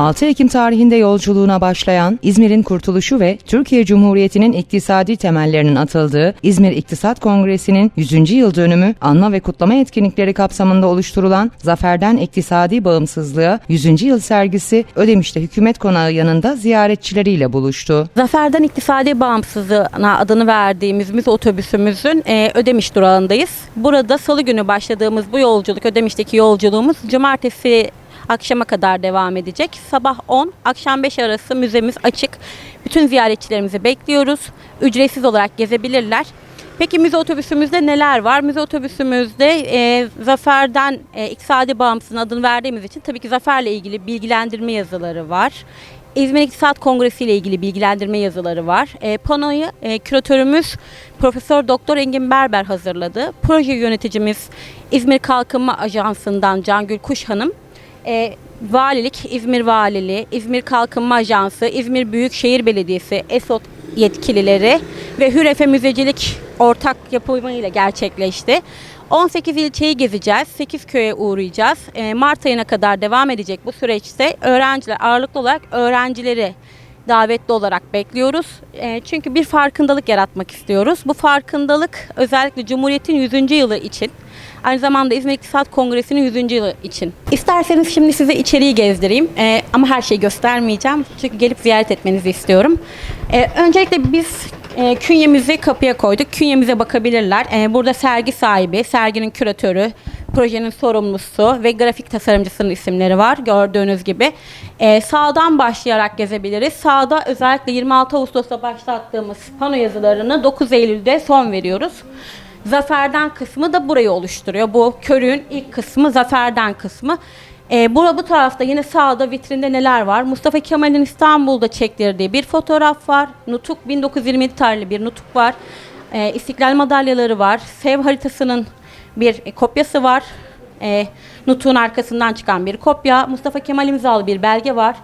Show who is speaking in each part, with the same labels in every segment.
Speaker 1: 6 Ekim tarihinde yolculuğuna başlayan İzmir'in kurtuluşu ve Türkiye Cumhuriyeti'nin iktisadi temellerinin atıldığı İzmir İktisat Kongresi'nin 100. yıl dönümü anma ve kutlama etkinlikleri kapsamında oluşturulan Zaferden İktisadi Bağımsızlığa 100. yıl sergisi Ödemiş'te hükümet konağı yanında ziyaretçileriyle buluştu.
Speaker 2: Zaferden İktisadi Bağımsızlığına adını verdiğimiz otobüsümüzün e, Ödemiş durağındayız. Burada salı günü başladığımız bu yolculuk, Ödemiş'teki yolculuğumuz cumartesi akşama kadar devam edecek. Sabah 10, akşam 5 arası müzemiz açık. Bütün ziyaretçilerimizi bekliyoruz. Ücretsiz olarak gezebilirler. Peki müze otobüsümüzde neler var? Müze otobüsümüzde e, Zafer'den e, iktisadi bağımsızlığın adını verdiğimiz için tabii ki Zafer'le ilgili bilgilendirme yazıları var. İzmir İktisat Kongresi ile ilgili bilgilendirme yazıları var. E, panoyu e, küratörümüz Profesör Doktor Engin Berber hazırladı. Proje yöneticimiz İzmir Kalkınma Ajansı'ndan Cangül Kuş Hanım. E, Valilik, İzmir Valiliği, İzmir Kalkınma Ajansı, İzmir Büyükşehir Belediyesi, ESOT yetkilileri ve Hürefe Müzecilik ortak yapımıyla gerçekleşti. 18 ilçeyi gezeceğiz, 8 köye uğrayacağız. E, Mart ayına kadar devam edecek bu süreçte öğrenciler ağırlıklı olarak öğrencileri davetli olarak bekliyoruz. E, çünkü bir farkındalık yaratmak istiyoruz. Bu farkındalık özellikle Cumhuriyet'in 100. yılı için Aynı zamanda İzmir İktisat Kongresi'nin 100. yılı için. İsterseniz şimdi size içeriği gezdireyim Ee, ama her şeyi göstermeyeceğim. Çünkü gelip ziyaret etmenizi istiyorum. Ee, öncelikle biz e, künyemizi kapıya koyduk. Künyemize bakabilirler. Ee, burada sergi sahibi, serginin küratörü, projenin sorumlusu ve grafik tasarımcısının isimleri var gördüğünüz gibi. Ee, sağdan başlayarak gezebiliriz. Sağda özellikle 26 Ağustos'ta başlattığımız pano yazılarını 9 Eylül'de son veriyoruz. Zaferden kısmı da burayı oluşturuyor. Bu körüğün ilk kısmı Zaferden kısmı. Ee, bura bu tarafta yine sağda vitrinde neler var? Mustafa Kemal'in İstanbul'da çektirdiği bir fotoğraf var. Nutuk 1927 tarihli bir nutuk var. Ee, İstiklal madalyaları var. Sev haritasının bir e, kopyası var. Ee, Nutuk'un arkasından çıkan bir kopya. Mustafa Kemal imzalı bir belge var.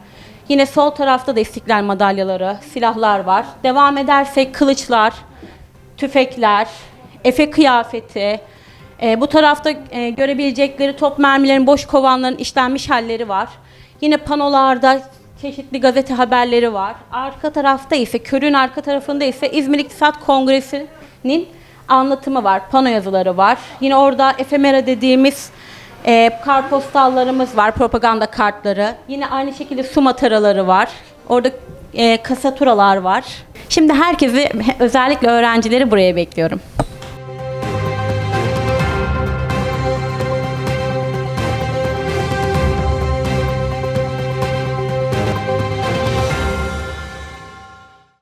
Speaker 2: Yine sol tarafta da İstiklal madalyaları, silahlar var. Devam edersek kılıçlar, tüfekler, Efe kıyafeti, e, bu tarafta e, görebilecekleri top mermilerin, boş kovanların işlenmiş halleri var. Yine panolarda çeşitli gazete haberleri var. Arka tarafta ise, körün arka tarafında ise İzmir İktisat Kongresi'nin anlatımı var, pano yazıları var. Yine orada efemera dediğimiz e, kartpostallarımız var, propaganda kartları. Yine aynı şekilde su mataraları var. Orada e, kasaturalar var. Şimdi herkesi, özellikle öğrencileri buraya bekliyorum.